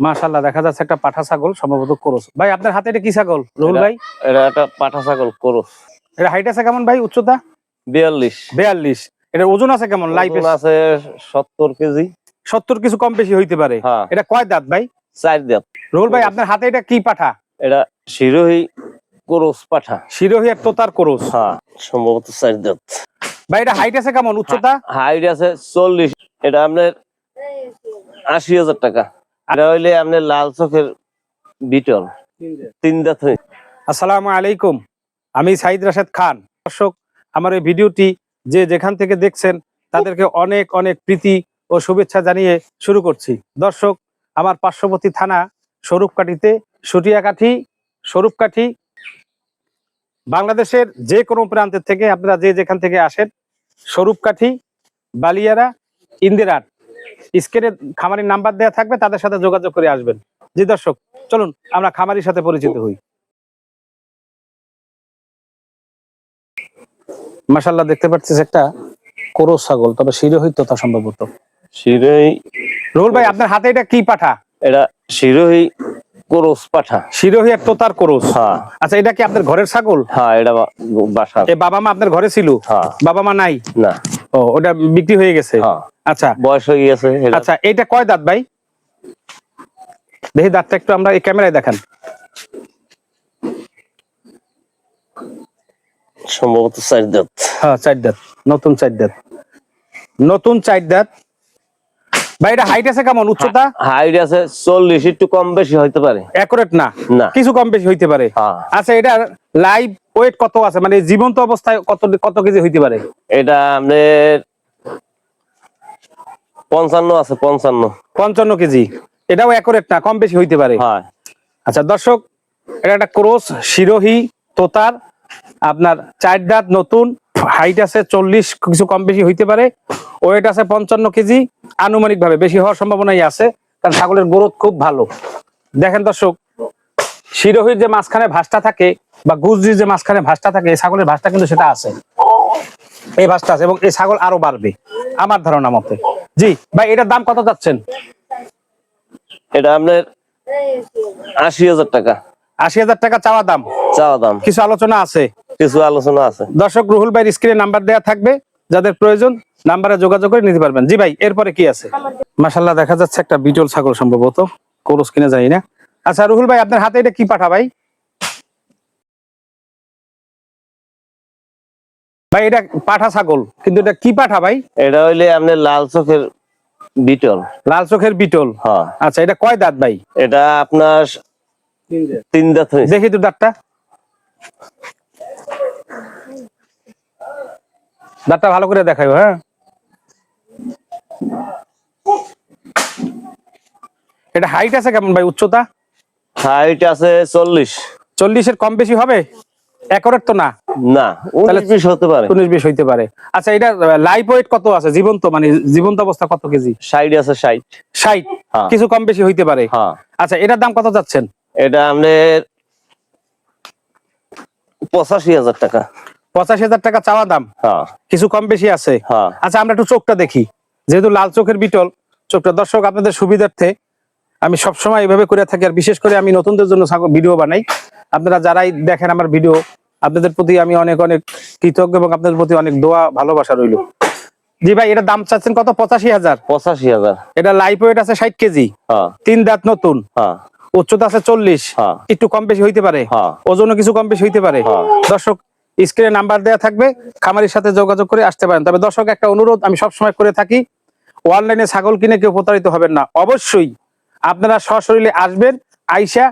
মাশাল্লাহ দেখা যাচ্ছে একটা পাঠা ছাগল সম্ভবত করস ভাই আপনার হাতে এটা কি ছাগল? রুহুল এটা- ভাই? এটা একটা পাঠা ছাগল করস এটা হাইট আছে কেমন ভাই উচ্চতা? বিয়াল্লিশ। বিয়াল্লিশ। এটার ওজন আছে কেমন লাইফ আছে সত্তর কেজি। সত্তর কিছু কম বেশি হইতে পারে। হ্যাঁ। এটা কয় দাঁত ভাই? চার দাঁত। রুহুল ভাই আপনার হাতে এটা কি পাঠা? এটা শিরোহী করস পাঠা। শিরোহী আর তোতার করস হ্যাঁ সম্ভবত চার দাঁত। ভাই এটা হাইট আছে কেমন উচ্চতা? হাইট আছে চল্লিশ। এটা আপনার আশি হাজার টাকা। এটা হইলে আপনার লাল চোখের বিটল। তিন দাঁত আসসালামু আলাইকুম। আমি সাইদ রাশেদ খান। দর্শক, আমার এই ভিডিওটি যে যেখান থেকে দেখছেন, তাদেরকে অনেক অনেক প্রীতি ও শুভেচ্ছা জানিয়ে শুরু করছি। দর্শক, আমার পার্শ্ববর্তী থানা স্বরূপকাঠিতে সুটিয়াকাঠি, স্বরূপকাঠি, বাংলাদেশের যে কোনো প্রান্তের থেকে আপনারা যে যেখান থেকে আসেন, স্বরূপকাঠি, বালিয়ারা, ইন্দিরাট। স্ক্রিনে খামারির নাম্বার দেওয়া থাকবে তাদের সাথে যোগাযোগ করে আসবেন। জি দর্শক চলুন আমরা খামারির সাথে পরিচিত হই। মাসাল্লাহ দেখতে পাচ্ছিস একটা কোরো ছাগল তবে শিরোহিত তা সম্ভবত। শিরোহী রুহুল ভাই আপনার হাতে এটা কি পাঠা? এটা শিরোহী করস পাঠা। শিরোহি আর তোতার কোরস। হ্যাঁ। আচ্ছা এটা কি আপনার ঘরের ছাগল? হ্যাঁ এটা বা- বাসার এ বাবা মা আপনার ঘরে ছিল? হ্যাঁ। বাবা মা নাই? না। ও ওটা বিক্রি হয়ে গেছে? হ্যাঁ। আচ্ছা। বয়স হয়ে গেছে আচ্ছা এটা কয় দাঁত ভাই? দেখি দাঁতটা একটু আমরা এই ক্যামেরায় দেখান। সম্ভবত চার দাঁত। হ্যাঁ চার দাঁত। নতুন চার দাঁত। নতুন চার দাঁত। ভাই এটা হাইট আছে কেমন? উচ্চতা? হাইট আছে চল্লিশ একটু কম বেশি হইতে পারে। অ্যাকুরেট না? না। কিছু কম বেশি হইতে পারে? আচ্ছা এটা লাইভ ওয়েট কত আছে? মানে জীবন্ত অবস্থায় কত কত কেজি হইতে পারে? এটা আপনার পঞ্চান্ন আছে পঞ্চান্ন। পঞ্চান্ন কেজি। এটাও অ্যাকুরেট না কম বেশি হইতে পারে। হ্যাঁ আচ্ছা দর্শক এটা একটা ক্রোস শিরোহি তোতার আপনার চার দাঁত নতুন হাইট আছে চল্লিশ কিছু কম বেশি হইতে পারে। ওয়েট আছে পঞ্চান্ন কেজি। আনুমানিক ভাবে বেশি হওয়ার সম্ভাবনাই আছে কারণ ছাগলের গ্রোথ খুব ভালো। দেখেন দর্শক শিরোহির যে মাঝখানে ভাসটা থাকে বা গুজরির যে মাঝখানে ভাসটা থাকে এই ছাগলের ভাসটা কিন্তু সেটা আছে। এই ভাসটা আছে এবং এই ছাগল আরও বাড়বে আমার ধারণা মতে। জি ভাই এটার দাম কত যাচ্ছেন এটা আপনার আশি হাজার টাকা। আশি হাজার টাকা চাওয়া দাম? চাওয়া দাম। কিছু আলোচনা আছে? কিছু আলোচনা আছে। দর্শক রুহুল ভাইয়ের স্ক্রিনে নাম্বার দেওয়া থাকবে যাদের প্রয়োজন। নাম্বারে যোগাযোগ করে নিতে পারবেন। জি ভাই এরপরে কি আছে? মাশাল্লাহ দেখা যাচ্ছে একটা বিটল ছাগল সম্ভবত। কোরস কিনে যাই না। আচ্ছা রুহুল ভাই আপনার হাতে এটা কি পাঠা ভাই? ভাই এটা পাঠা ছাগল কিন্তু এটা কি পাঠা ভাই? এটা হইলে আপনার লাল চোখের বিটল। লাল চোখের বিটল। হ্যাঁ। আচ্ছা এটা কয় দাঁত ভাই? এটা আপনার তিন দাঁত। হয়েছে। দেখি তো দাঁতটা। দাঁতটা ভালো করে দেখাই হ্যাঁ? এটা হাইট আছে কেমন ভাই উচ্চতা? হাইট আছে চল্লিশ। চল্লিশের কম বেশি হবে? একরের তো না। না উনিশ বিশ হতে পারে। উনিশ বিশ হইতে পারে। আচ্ছা এটা লাইফ ওয়েট কত আছে? জীবন্ত মানে জীবন্ত অবস্থা কত কেজি? সাইড আছে ষাট। হ্যাঁ। কিছু কম বেশি হইতে পারে। হ্যাঁ। আচ্ছা এটার দাম কত যাচ্ছেন? এটা আপনার পঁচাশি হাজার টাকা। পঁচাশি হাজার টাকা চাওয়া দাম। হ্যাঁ। কিছু কম বেশি আছে? আচ্ছা আমরা একটু চোখটা দেখি। যেহেতু লাল চোখের বিটল চোখটা দর্শক আপনাদের সুবিধার্থে আমি সবসময় এইভাবে করে থাকি আর বিশেষ করে আমি নতুনদের জন্য ভিডিও বানাই। আপনারা যারাই দেখেন আমার ভিডিও আপনাদের প্রতি আমি অনেক অনেক কৃতজ্ঞ এবং আপনাদের প্রতি অনেক দোয়া ভালোবাসা রইল। জি ভাই এটা দাম চাচ্ছেন কত? পঁচাশি হাজার। পঁচাশি হাজার। এটা লাইফ ওয়েট আছে ষাট কেজি। হ্যাঁ। তিন দাঁত নতুন। হ্যাঁ। উচ্চতা আছে চল্লিশ। হ্যাঁ। একটু কম বেশি হইতে পারে। ওজনও কিছু কম বেশি হইতে পারে। দর্শক স্ক্রিনে নাম্বার দেওয়া থাকবে। খামারির সাথে যোগাযোগ করে আসতে পারেন। তবে দর্শক একটা অনুরোধ আমি সবসময় করে থাকি। অনলাইনে ছাগল কিনে কেউ প্রতারিত হবেন না। অবশ্যই আপনারা সশরীরে আসবেন আইসা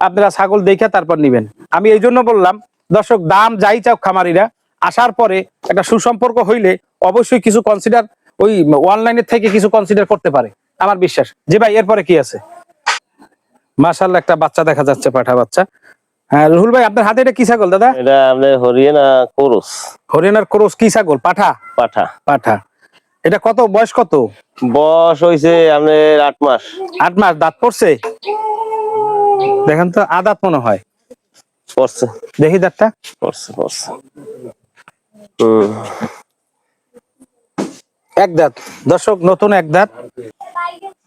আপনারা ছাগল দেখে তারপর নিবেন। আমি এই জন্য বললাম দর্শক দাম যাই চাও খামারিরা আসার পরে একটা সুসম্পর্ক হইলে অবশ্যই কিছু কনসিডার ওই অনলাইনের থেকে কিছু কনসিডার করতে পারে। আমার বিশ্বাস। যে ভাই এরপরে কি আছে? মাশাল্লাহ একটা বাচ্চা দেখা যাচ্ছে পাঠা বাচ্চা। হ্যাঁ রুহুল ভাই আপনার হাতে এটা কি ছাগল দাদা? এটা আপনার হরিয়ানা কোরস। হরিয়ানার ক্রোস কি ছাগল? পাঠা? পাঠা। পাঠা। এটা কত? বয়স কত? বয়স হয়েছে আপনার আট মাস। আট মাস। দাঁত পড়ছে? দেখেন তো আদাত মনে হয়। পড়ছে। দেখি দাঁতটা। পড়ছে পড়ছে। এক দাঁত। দর্শক নতুন এক দাঁত।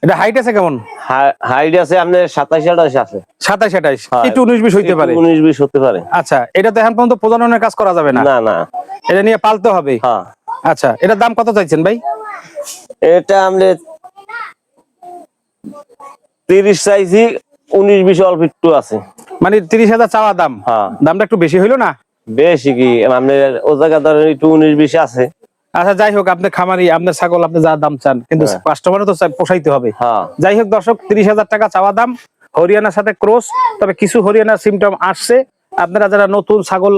এটা হাইট আছে কেমন? হাইট আছে আপনার সাতাশ আঠাশ আছে। সাতাশ আঠাশ হ্যাঁ। একটু উনিশ বিশ হইতে পারে। উনিশ বিশ হতে পারে। আচ্ছা এটা তো এখন পর্যন্ত প্রজননের কাজ করা যাবে না। না না। এটা নিয়ে পালতে হবে। হ্যাঁ। আচ্ছা এটার দাম কত চাইছেন ভাই? এটা আপনার তিরিশ চাইছি উনিশ বিশ অল্প একটু আছে। মানে তিরিশ হাজার চাওয়া দাম? হ্যাঁ। দামটা একটু বেশি হইল না? বেশি কি? আপনার ও জায়গা ধরেন একটু উনিশ বিশ আছে। আচ্ছা যাই হোক আপনি খামারি আপনার ছাগল আপনি যা দাম চান কিন্তু হ্যাঁ। কাস্টমারও তো চাই- পোষাইতে হবে। হ্যাঁ। যাই হোক দর্শক তিরিশ হাজার টাকা চাওয়া দাম হরিয়ানার সাথে ক্রস তবে কিছু হরিয়ানার সিমটম আসছে। আপনারা যারা নতুন ছাগল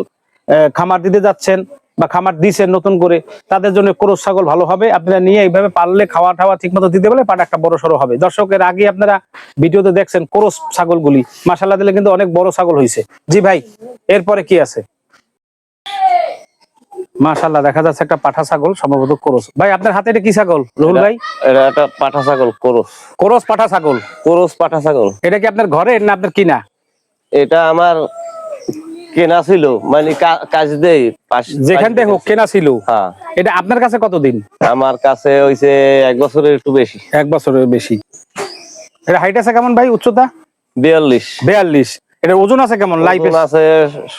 খামার দিতে যাচ্ছেন বা খামার দিছেন নতুন করে তাদের জন্য ক্রস ছাগল ভালো হবে। আপনারা নিয়ে এইভাবে পারলে খাওয়া টাওয়া ঠিক মতো দিতে পারলে পাটা একটা বড় সড়ো হবে। দর্শকের আগে আপনারা ভিডিওতে দেখছেন ক্রস ছাগলগুলি। মাসাল্লাহ দিলে কিন্তু অনেক বড় ছাগল হয়েছে জি ভাই এরপরে কি আছে? মাশাল্লাহ দেখা যাচ্ছে একটা পাঠা ছাগল সম্ভবত ক্রস ভাই আপনার হাতে এটা কি ছাগল রহুল ভাই? এটা একটা পাঠা ছাগল কোরস ক্রস পাঠা ছাগল। কোরস পাঠা ছাগল। এটা কি আপনার ঘরে না আপনার কিনা? এটা আমার কেনা ছিল? মানে কাজ দেই যেখান থেকে হোক কেনা ছিল। হ্যাঁ। এটা আপনার কাছে কতদিন? আমার কাছে হইছে এক বছরের একটু বেশি। এক বছরের বেশি। এটা হাইট আছে কেমন ভাই উচ্চতা? বিয়াল্লিশ। বেয়াল্লিশ। এটা ওজন আছে কেমন লাইফ আছে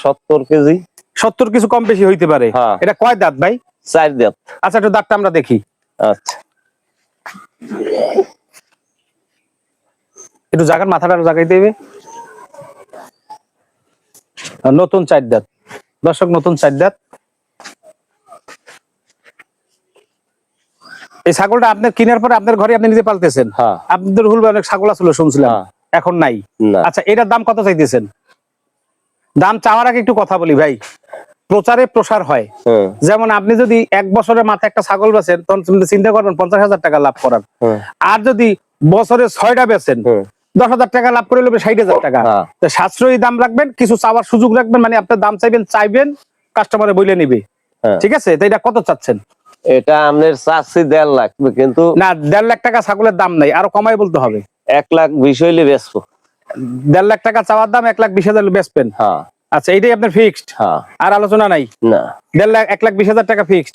সত্তর কেজি। সত্তর কিছু কম বেশি হইতে পারে। হ্যাঁ। এটা কয় দাঁত ভাই? চার দাঁত। আচ্ছা একটু দাঁতটা আমরা দেখি। আচ্ছা। একটু জায়গার মাথাটা জাগাই দেবে নতুন চার দাঁত। দর্শক নতুন চার দাঁত। এই ছাগলটা আপনার কেনার পরে আপনার ঘরে আপনি নিজে পালতেছেন? হ্যাঁ। আপনাদের হুলবে অনেক ছাগল আসলে শুনছিলাম। হ্যাঁ। এখন নাই। আচ্ছা এটার দাম কত চাইতেছেন? দাম চাওয়ার আগে একটু কথা বলি ভাই। প্রচারে প্রসার হয়। যেমন আপনি যদি এক বছরের মাথায় একটা ছাগল বেচেন তখন চিন্তা করবেন পঞ্চাশ হাজার টাকা লাভ করার। আর যদি বছরে ছয়টা বেচেন হুম দশ হাজার টাকা লাভ করে নেবে ষাট হাজার টাকা। হ্যাঁ। সাশ্রয়ী দাম রাখবেন কিছু চাওয়ার সুযোগ রাখবেন মানে আপনার দাম চাইবেন চাইবেন কাস্টমারে বইলে নিবে। হ্যাঁ। ঠিক আছে? তো এটা কত চাচ্ছেন? এটা আপনার চাচ্ছি দেড় লাখ কিন্তু না দেড় লাখ টাকা ছাগলের দাম নাই আরও কমাই বলতে হবে। এক লাখ বিশ হইলে বেচবো। দেড় লাখ টাকা চাওয়ার দাম এক লাখ বিশ হাজার বেচবেন। হ্যাঁ। আচ্ছা এটাই আপনার ফিক্সড হ্যাঁ। আর আলোচনা নাই? না। দেড় লাখ এক লাখ বিশ হাজার টাকা ফিক্সড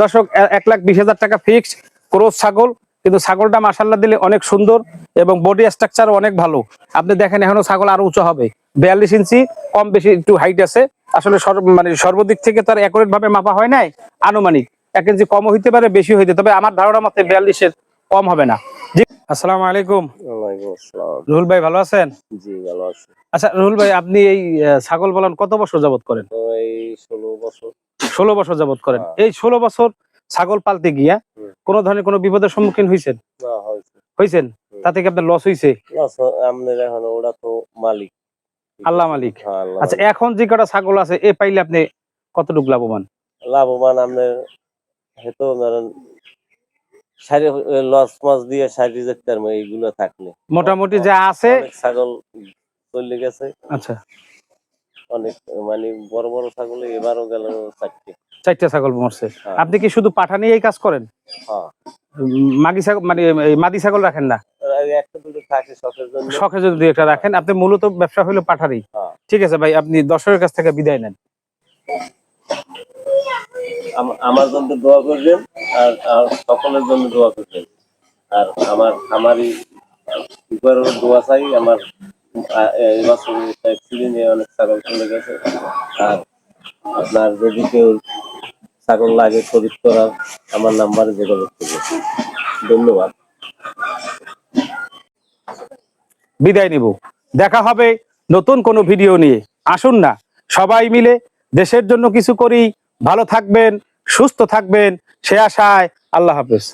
দর্শক এক লাখ বিশ হাজার টাকা ফিক্সড ক্রোজ ছাগল কিন্তু ছাগলটা মাসাল্লাহ দিলে অনেক সুন্দর এবং বডি স্ট্রাকচার অনেক ভালো। আপনি দেখেন এখনও ছাগল আরও উঁচু হবে। বিয়াল্লিশ ইঞ্চি কম বেশি একটু হাইট আছে। আসলে মানে সর্বদিক থেকে তার একরেট ভাবে মাপা হয় নাই আনুমানিক। এক ইঞ্চি কম হইতে পারে বেশি হইতে তবে আমার ধারণা মতে বিয়াল্লিশের কম হবে না। আসসালামু আলাইকুম। রুহুল ভাই ভালো আছেন? জি ভালো আছি। আচ্ছা রুহুল ভাই আপনি এই ছাগল পালন কত বছর যাবত করেন? এই ষোলো বছর। ষোলো বছর যাবত করেন। হ্যাঁ। এই ষোলো বছর ছাগল পালতে গিয়া। কোনো ধরনের কোনো বিপদের সম্মুখীন হয়েছেন হয়েছেন। তাতে কি আপনার লস হয়েছে ওরা তো মালিক। আল্লাহ মালিক। হ্যাঁ, আচ্ছা এখন যে কটা ছাগল আছে এ পাইলে আপনি কতটুকু লাভবান? লাভবান আপনার হয়তো ধরেন সারি লস দিয়ে সারি এইগুলো থাকলে। মোটামুটি যা আছে ছাগল চলে গেছে। আচ্ছা। অনেক মানে বড় বড় ছাগল এবারও গেল চারটে। চারটা ছাগল মরছে। হ্যাঁ। আপনি কি শুধু পাঠা নিয়ে এই কাজ করেন? হ্যাঁ। মাগি ছাগল মানে মাদি ছাগল রাখেন না? শখে যদি একটা রাখেন। আপনি মূলত ব্যবসা হলো পাঠারই। হ্যাঁ। ঠিক আছে ভাই আপনি দর্শকের কাছ থেকে বিদায় নেন। আমার জন্য দোয়া করবেন আর সকলের জন্য দোয়া করবেন। আর আমার আমারই দোয়া চাই আমার আপনার যদি কেউ ছাগল লাগে করার, আমার নাম্বারে ধন্যবাদ। বিদায় নিব। দেখা হবে নতুন কোনো ভিডিও নিয়ে। আসুন না, সবাই মিলে দেশের জন্য কিছু করি। ভালো থাকবেন, সুস্থ থাকবেন। সে আশায় আল্লাহ হাফেজ।